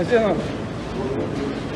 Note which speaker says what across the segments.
Speaker 1: Açamam. İyiyim.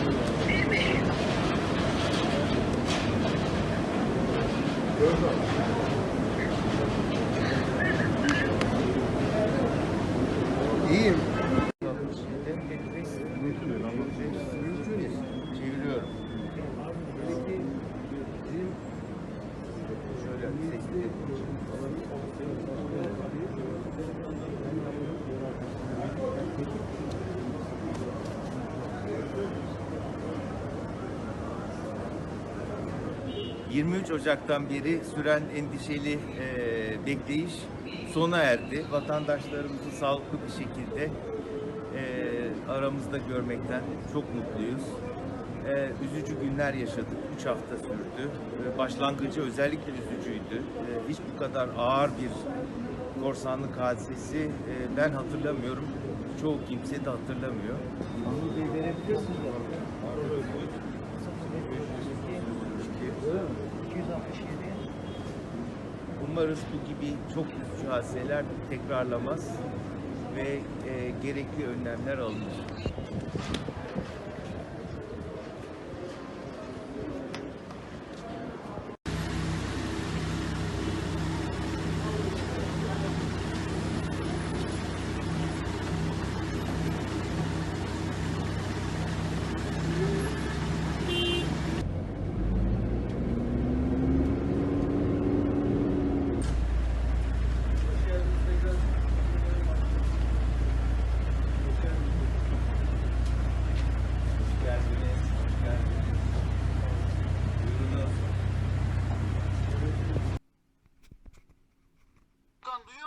Speaker 1: ...23 Ocak'tan beri süren endişeli e, bekleyiş sona erdi. Vatandaşlarımızı sağlıklı bir şekilde e, aramızda görmekten çok mutluyuz. E, üzücü günler yaşadık. 3 hafta sürdü. E, başlangıcı özellikle üzücüydü. E, hiç bu kadar ağır bir korsanlık hadisesi e, ben hatırlamıyorum. Çoğu kimse de hatırlamıyor. Umarız bu gibi çok üzücü hadiseler tekrarlamaz ve e, gerekli önlemler alınır.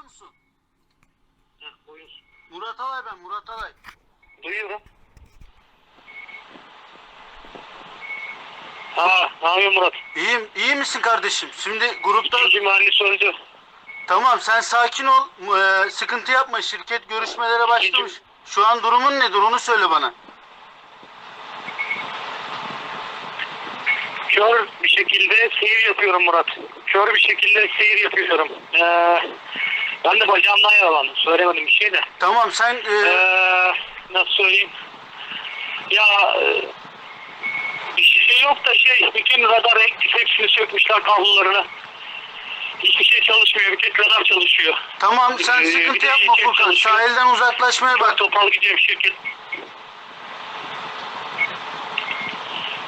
Speaker 2: Duyuyor musun?
Speaker 3: Heh, buyur.
Speaker 2: Murat Alay ben Murat Alay.
Speaker 3: Duyuyorum. Ha, ne yapıyorsun Murat?
Speaker 2: İyiyim, iyi misin kardeşim? Şimdi grupta...
Speaker 3: İkinci mühendis öldü.
Speaker 2: Tamam sen sakin ol. Ee, sıkıntı yapma. Şirket görüşmelere başlamış. Şu an durumun nedir onu söyle bana.
Speaker 3: Kör bir şekilde seyir yapıyorum Murat. Kör bir şekilde seyir yapıyorum. Ee, ben de bacağımdan yaralandım. Söylemedim bir şey de.
Speaker 2: Tamam sen... e,
Speaker 3: Ee, nasıl söyleyeyim? Ya e, bir şey yok da şey bütün radar ektif hepsini sökmüşler kablolarını. Hiçbir şey çalışmıyor. Bir tek radar çalışıyor.
Speaker 2: tamam sen
Speaker 3: Ee,
Speaker 2: sıkıntı
Speaker 3: de
Speaker 2: yapma Furkan. Sahilden uzaklaşmaya
Speaker 3: Bak
Speaker 2: bak.
Speaker 3: topal gidiyor şirket.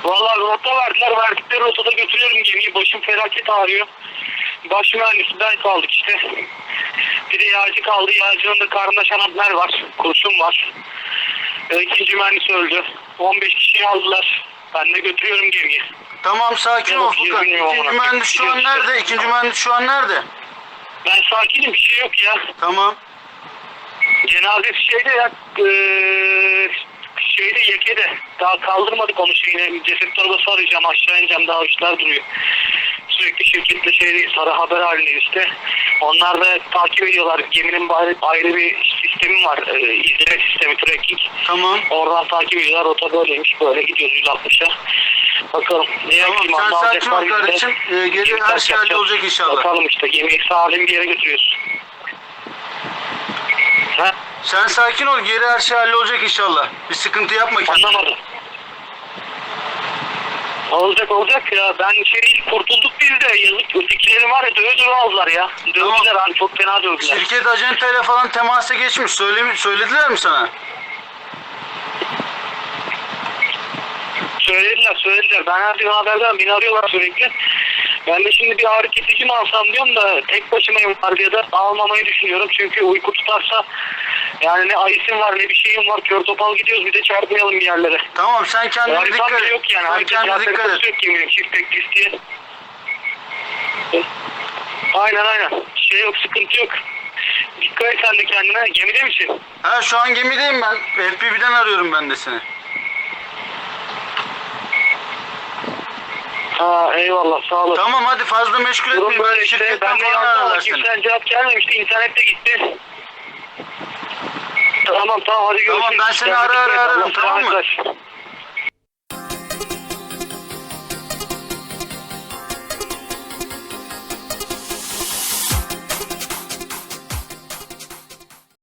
Speaker 3: Vallahi rota verdiler. Verdikleri rotada götürüyorum gemiyi. Başım felaket ağrıyor. Baş mühendisinden kaldık işte. Bir de yağcı kaldı. Yağcının da karnında şanaplar var. Kurşun var. Ee, ikinci mühendis öldü. 15 kişiyi aldılar. Ben de götürüyorum gemiyi.
Speaker 2: Tamam sakin ol Furkan. İkinci mühendis şu an nerede? İkinci mühendis şu an nerede?
Speaker 3: Ben sakinim. Bir şey yok ya.
Speaker 2: Tamam.
Speaker 3: Cenazesi şeyde ya eee, şeyde yekede daha kaldırmadık onu şeyine ceset torbası arayacağım aşağı ineceğim daha işler duruyor sürekli şirketle şeyde sarı haber halindeyiz işte onlar da takip ediyorlar geminin ayrı, ayrı bir sistemi var eee, izleme sistemi tracking
Speaker 2: Tamam.
Speaker 3: oradan takip ediyorlar rota böyleymiş böyle gidiyoruz 160'a bakalım ne
Speaker 2: Tamam
Speaker 3: yapayım,
Speaker 2: sen
Speaker 3: anla
Speaker 2: sakin ol
Speaker 3: de.
Speaker 2: kardeşim. Ee, geri her şey hallolacak inşallah.
Speaker 3: bakalım işte gemiyi salim bir yere götürüyoruz ha?
Speaker 2: Sen sakin ol. Geri her şey hallolacak inşallah. Bir sıkıntı yapma kendine.
Speaker 3: Anlamadım. Olacak olacak ya. Ben şey kurtulduk biz de. Yazık ötekileri var ya döve döve aldılar ya. Dövdüler hani çok fena dövdüler.
Speaker 2: Şirket acenteyle falan temasa geçmiş. Söyle, söylediler mi sana?
Speaker 3: Söylediler söylediler. Ben gün haberden beni arıyorlar sürekli. Ben de şimdi bir ağrı kesici mi alsam diyorum da tek başımayım da almamayı düşünüyorum. Çünkü uyku tutarsa yani ne ayısım var ne bir şeyim var. Kör topal gidiyoruz bir de çarpmayalım bir yerlere.
Speaker 2: Tamam sen kendine
Speaker 3: Haritam
Speaker 2: dikkat et.
Speaker 3: yok yani.
Speaker 2: Sen kendine dikkat et.
Speaker 3: yok geminin çift tek diye. Aynen aynen. Şey yok sıkıntı yok. Dikkat et sen de kendine. Gemide misin?
Speaker 2: Ha şu an gemideyim ben. FPV'den arıyorum ben de seni.
Speaker 3: Ha eyvallah sağ olasın.
Speaker 2: Tamam hadi fazla meşgul
Speaker 3: Durum
Speaker 2: etmeyin.
Speaker 3: böyle
Speaker 2: Belki
Speaker 3: işte. Ben de yazdım kimsenin cevap gelmemişti. İnternet de gitti. Tamam tamam hadi görüşürüz.
Speaker 2: Tamam, ben seni ara ara ararım, tamam mı?